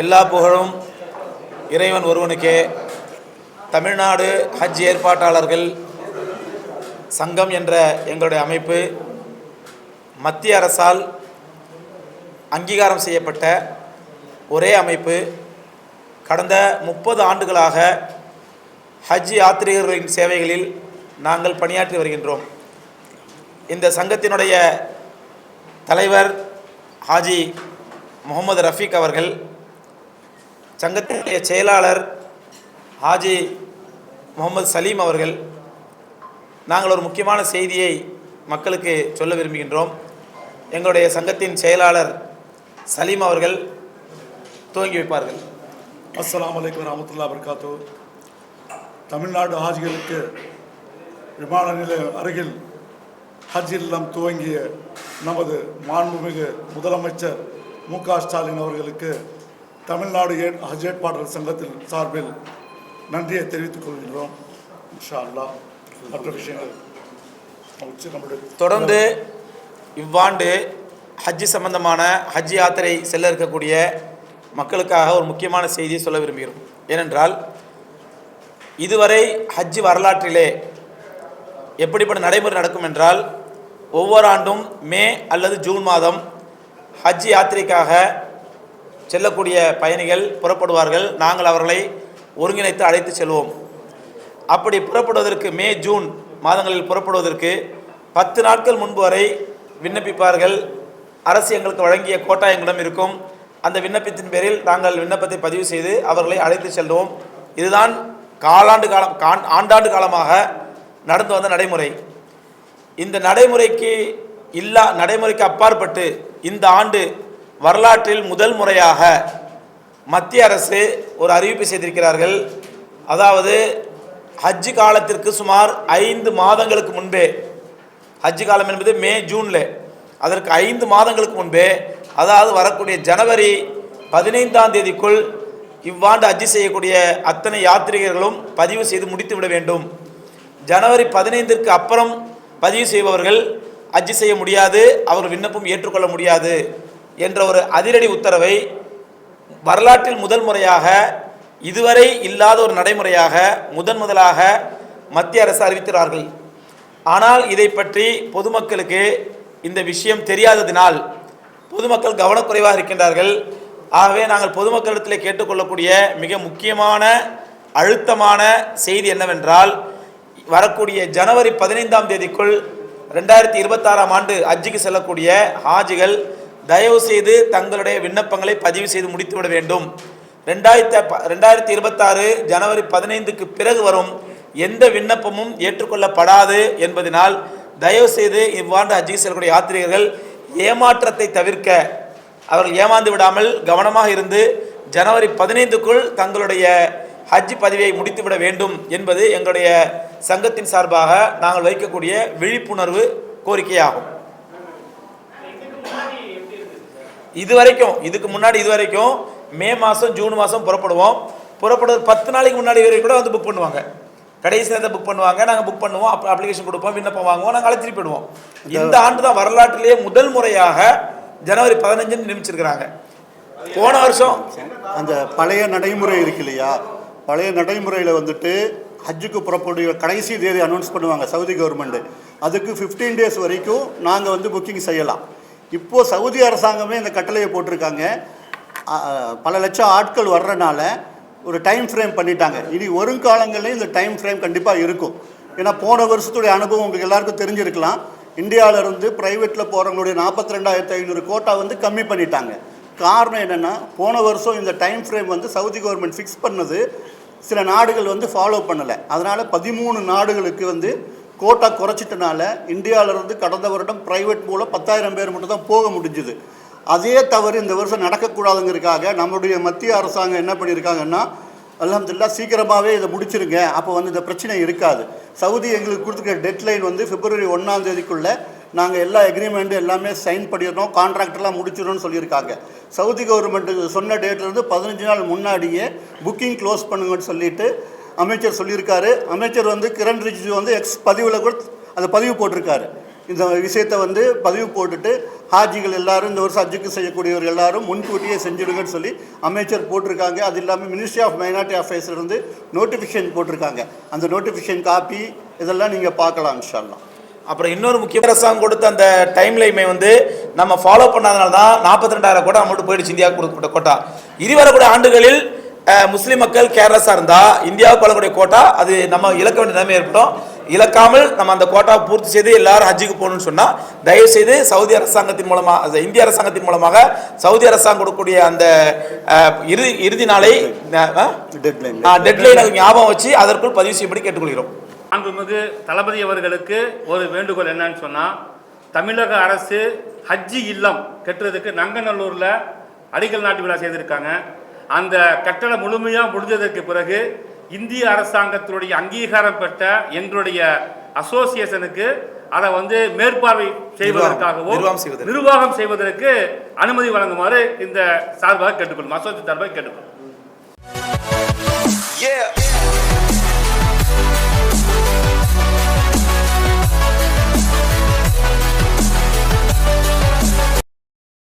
எல்லா புகழும் இறைவன் ஒருவனுக்கே. தமிழ்நாடு ஹஜ் ஏற்பாட்டாளர்கள் சங்கம் என்ற எங்களுடைய அமைப்பு மத்திய அரசால் அங்கீகாரம் செய்யப்பட்ட ஒரே அமைப்பு. கடந்த முப்பது ஆண்டுகளாக ஹஜ் யாத்ரீகர்களின் சேவைகளில் நாங்கள் பணியாற்றி வருகின்றோம். இந்த சங்கத்தினுடைய தலைவர் ஹாஜி முகமது ரஃபீக் அவர்கள் சங்கத்தினுடைய செயலாளர் ஹாஜி முகமது சலீம் அவர்கள் நாங்கள் ஒரு முக்கியமான செய்தியை மக்களுக்கு சொல்ல விரும்புகின்றோம். எங்களுடைய சங்கத்தின் செயலாளர் சலீம் அவர்கள் துவங்கி வைப்பார்கள். அஸ்லாம் வலைக்கம் வரமத்துல்லா வர்காத்து தமிழ்நாடு ஹாஜிகளுக்கு விமான நிலையம் அருகில் ஹஜ் இல்லம் துவங்கிய நமது மாண்புமிகு முதலமைச்சர் மு க ஸ்டாலின் அவர்களுக்கு தமிழ்நாடு ஹஜ் ஏற்பாளர் சங்கத்தின் சார்பில் நன்றியை தெரிவித்துக் கொள்கின்றோம். இன்ஷா அல்லாஹ் மற்ற விஷயங்கள் தொடர்ந்து இவ்வாண்டு ஹஜ்ஜி சம்பந்தமான ஹஜ் யாத்திரை செல்ல இருக்கக்கூடிய மக்களுக்காக ஒரு முக்கியமான செய்தியை சொல்ல விரும்புகிறோம். ஏனென்றால் இதுவரை ஹஜ் வரலாற்றிலே எப்படிப்பட்ட நடைமுறை நடக்கும் என்றால் ஒவ்வொரு ஆண்டும் மே அல்லது ஜூன் மாதம் ஹஜ் யாத்திரைக்காக செல்லக்கூடிய பயணிகள் புறப்படுவார்கள். நாங்கள் அவர்களை ஒருங்கிணைத்து அழைத்து செல்வோம். அப்படி புறப்படுவதற்கு மே ஜூன் மாதங்களில் புறப்படுவதற்கு பத்து நாட்கள் முன்பு வரை விண்ணப்பிப்பார்கள். அரசு எங்களுக்கு வழங்கிய கோட்டா எங்களிடம் இருக்கும். அந்த விண்ணப்பத்தின் பேரில் நாங்கள் விண்ணப்பத்தை பதிவு செய்து அவர்களை அழைத்து செல்வோம். இதுதான் காலாண்டு காலம் கான் ஆண்டாண்டு காலமாக நடந்து வந்த நடைமுறை. இந்த நடைமுறைக்கு இல்லா நடைமுறைக்கு அப்பாற்பட்டு இந்த ஆண்டு வரலாற்றில் முதல் முறையாக மத்திய அரசு ஒரு அறிவிப்பு செய்திருக்கிறார்கள். அதாவது ஹஜ்ஜு காலத்திற்கு சுமார் ஐந்து மாதங்களுக்கு முன்பே ஹஜ்ஜு காலம் என்பது மே ஜூனில் அதற்கு ஐந்து மாதங்களுக்கு முன்பே அதாவது வரக்கூடிய ஜனவரி பதினைந்தாம் தேதிக்குள் இவ்வாண்டு ஹஜ் செய்யக்கூடிய அத்தனை யாத்ரீகர்களும் பதிவு செய்து முடித்து விட வேண்டும். ஜனவரி பதினைந்திற்கு அப்புறம் பதிவு செய்பவர்கள் ஹஜ் செய்ய முடியாது அவர் விண்ணப்பம் ஏற்றுக்கொள்ள முடியாது. என்ற ஒரு அதிரடி உத்தரவை வரலாற்றில் முதல் முறையாக இதுவரை இல்லாத ஒரு நடைமுறையாக முதன் முதலாக மத்திய அரசு அறிவிக்கிறார்கள் ஆனால் இதை பற்றி பொதுமக்களுக்கு இந்த விஷயம் தெரியாததினால் பொதுமக்கள் கவனக்குறைவாக இருக்கின்றார்கள். ஆகவே நாங்கள் பொதுமக்களிடத்தில் கேட்டுக்கொள்ளக்கூடிய மிக முக்கியமான அழுத்தமான செய்தி என்னவென்றால் வரக்கூடிய ஜனவரி பதினைந்தாம் தேதிக்குள் ரெண்டாயிரத்தி இருபத்தாறாம் ஆண்டு ஹஜ்ஜுக்கு செல்லக்கூடிய ஹாஜிகள் தயவு செய்து தங்களுடைய விண்ணப்பங்களை பதிவு செய்து முடித்துவிட வேண்டும். ரெண்டாயிரத்தி ரெண்டாயிரத்தி இருபத்தாறு ஜனவரி பதினைந்துக்கு பிறகு வரும் எந்த விண்ணப்பமும் ஏற்றுக்கொள்ளப்படாது என்பதனால் தயவு செய்து இவ்வாண்டு ஹஜ்ஜுக்கு செல்லக்கூடிய யாத்திரிகர்கள் ஏமாற்றத்தை தவிர்க்க அவர்கள் ஏமாந்து விடாமல் கவனமாக இருந்து ஜனவரி பதினைந்துக்குள் தங்களுடைய ஹஜ் பதிவை முடித்துவிட வேண்டும் என்பது எங்களுடைய சங்கத்தின் சார்பாக நாங்கள் வைக்கக்கூடிய விழிப்புணர்வு கோரிக்கையாகும். இது வரைக்கும் இதுக்கு முன்னாடி இது வரைக்கும் மே மாதம் ஜூன் மாதம் புறப்படுவோம். புறப்படுறது பத்து நாளைக்கு முன்னாடி வரைக்கும் கூட வந்து புக் பண்ணுவாங்க. கடைசி நேரத்தை புக் பண்ணுவாங்க. நாங்கள் புக் பண்ணுவோம் அப்போ அப்ளிகேஷன் கொடுப்போம் விண்ணப்பம் வாங்குவோம் நாங்கள் அழைச்சிட்டு போயிடுவோம். இந்த ஆண்டு தான் வரலாற்றிலேயே முதல் முறையாக ஜனவரி பதினஞ்சுன்னு நியமிச்சிருக்கிறாங்க. போன வருஷம் அந்த பழைய நடைமுறை இருக்கு இல்லையா? பழைய நடைமுறையில் வந்துட்டு ஹஜ்ஜுக்கு புறக்கூடிய கடைசி தேதி அனௌன்ஸ் பண்ணுவாங்க சவுதி கவர்மெண்ட் அதுக்கு 15 டேஸ் வரைக்கும் நாங்கள் வந்து புக்கிங் செய்யலாம். இப்போது சவுதி அரசாங்கமே இந்த கட்டளையை போட்டிருக்காங்க. பல லட்சம் ஆட்கள் வர்றனால ஒரு டைம் ஃப்ரேம் பண்ணிட்டாங்க. இனி வருங்காலங்களில் இந்த டைம் ஃப்ரேம் கண்டிப்பாக இருக்கும். ஏன்னா போன வருஷத்துடைய அனுபவம் உங்களுக்கு எல்லாருக்கும் தெரிஞ்சிருக்கலாம். இந்தியாவிலேருந்து ப்ரைவேட்டில் போகிறவங்களுடைய நாற்பத்தி ரெண்டாயிரத்து ஐநூறு கோட்டா வந்து கம்மி பண்ணிட்டாங்க. காரணம் என்னென்னா போன வருஷம் இந்த டைம் ஃப்ரேம் வந்து சவுதி கவர்மெண்ட் ஃபிக்ஸ் பண்ணது. சில நாடுகள் வந்து ஃபாலோ பண்ணலை. அதனால் பதிமூணு நாடுகளுக்கு வந்து கோட்டா குறைச்சிட்டனால இந்தியாவிலேருந்து கடந்த வருடம் ப்ரைவேட் மூலம் பத்தாயிரம் பேர் மட்டும் தான் போக முடிஞ்சுது. அதே தவறு இந்த வருஷம் நடக்கக்கூடாதுங்கிறதுக்காக நம்முடைய மத்திய அரசாங்கம் என்ன பண்ணியிருக்காங்கன்னா அலமதுல்லா சீக்கிரமாகவே இதை முடிச்சிருங்க. அப்போ வந்து இந்த பிரச்சனை இருக்காது. சவுதி எங்களுக்கு கொடுத்துருக்க டெட்லைன் வந்து பிப்ரவரி ஒன்றாம் தேதிக்குள்ளே நாங்கள் எல்லா எக்ரிமெண்ட்டும் எல்லாமே சைன் பண்ணிடுறோம். கான்ட்ராக்டெல்லாம் முடிச்சிடணும்னு சொல்லியிருக்காங்க. சவுதி கவர்மெண்ட்டு சொன்ன டேட்லேருந்து பதினஞ்சு நாள் முன்னாடியே புக்கிங் க்ளோஸ் பண்ணுங்கன்னு சொல்லிட்டு அமைச்சர் சொல்லியிருக்காரு. அமைச்சர் வந்து கிரண் ரிஜிஜு வந்து எக்ஸ் பதிவில் கூட அந்த பதிவு போட்டிருக்காரு. இந்த விஷயத்தை வந்து பதிவு போட்டுட்டு ஹாஜிகள் எல்லாரும் இந்த வருஷம் ஹஜ்ஜுக்கு செய்யக்கூடியவர் எல்லாரும் முன்கூட்டியே செஞ்சுடுங்கன்னு சொல்லி அமைச்சர் போட்டிருக்காங்க. அது இல்லாமல் மினிஸ்ட்ரி ஆஃப் மைனாரிட்டி அஃபேர்ஸ் இருந்து நோட்டிஃபிகேஷன் போட்டிருக்காங்க. அந்த நோட்டிஃபிகேஷன் காப்பி இதெல்லாம் நீங்கள் பார்க்கலாம் இன்ஷால்லா அப்புறம் இன்னொரு முக்கிய அரசாங்கம் கொடுத்த அந்த டைம் லைமை வந்து நம்ம ஃபாலோ பண்ணாதனால தான் நாற்பத்தி ரெண்டாயிரம் கோட்டா அமௌண்ட் போயிடுச்சு இந்தியாவுக்கு கொடுக்கப்பட்ட கோட்டா இனி வரக்கூடிய ஆண்டுகளில் முஸ்லிம் மக்கள் கேர்லஸாக இருந்தால் இந்தியாவுக்கு வழங்கக்கூடிய கோட்டா அது நம்ம இழக்க வேண்டிய நிலைமை ஏற்படும் இழக்காமல் நம்ம அந்த கோட்டாவை பூர்த்தி செய்து எல்லாரும் ஹஜ்ஜுக்கு போகணும்னு சொன்னால் தயவு செய்து சவுதி அரசாங்கத்தின் மூலமாக அது இந்திய அரசாங்கத்தின் மூலமாக சவுதி அரசாங்கம் கொடுக்கக்கூடிய அந்த இறுதி இறுதி நாளை டெட்லைன் டெட்லைனை ஞாபகம் வச்சு அதற்குள் பதிவு செய்யும்படி கேட்டுக்கொள்கிறோம். மாண்புமிகு தளபதி அவர்களுக்கு ஒரு வேண்டுகோள் என்னன்னு சொன்னால் தமிழக அரசு ஹஜ்ஜி இல்லம் கட்டுறதுக்கு நங்கநல்லூரில் அடிக்கல் நாட்டு விழா செய்திருக்காங்க. அந்த கட்டடம் முழுமையாக முடிஞ்சதற்கு பிறகு இந்திய அரசாங்கத்தினுடைய அங்கீகாரம் பெற்ற எங்களுடைய அசோசியேஷனுக்கு அதை வந்து மேற்பார்வை செய்வதற்காகவும் நிர்வாகம் செய்வதற்கு. நிர்வாகம் செய்வதற்கு அனுமதி வழங்குமாறு இந்த சார்பாக கேட்டுக்கொள்ளும் அசோசியேஷன் சார்பாக கேட்டுக்கொள்ளும்.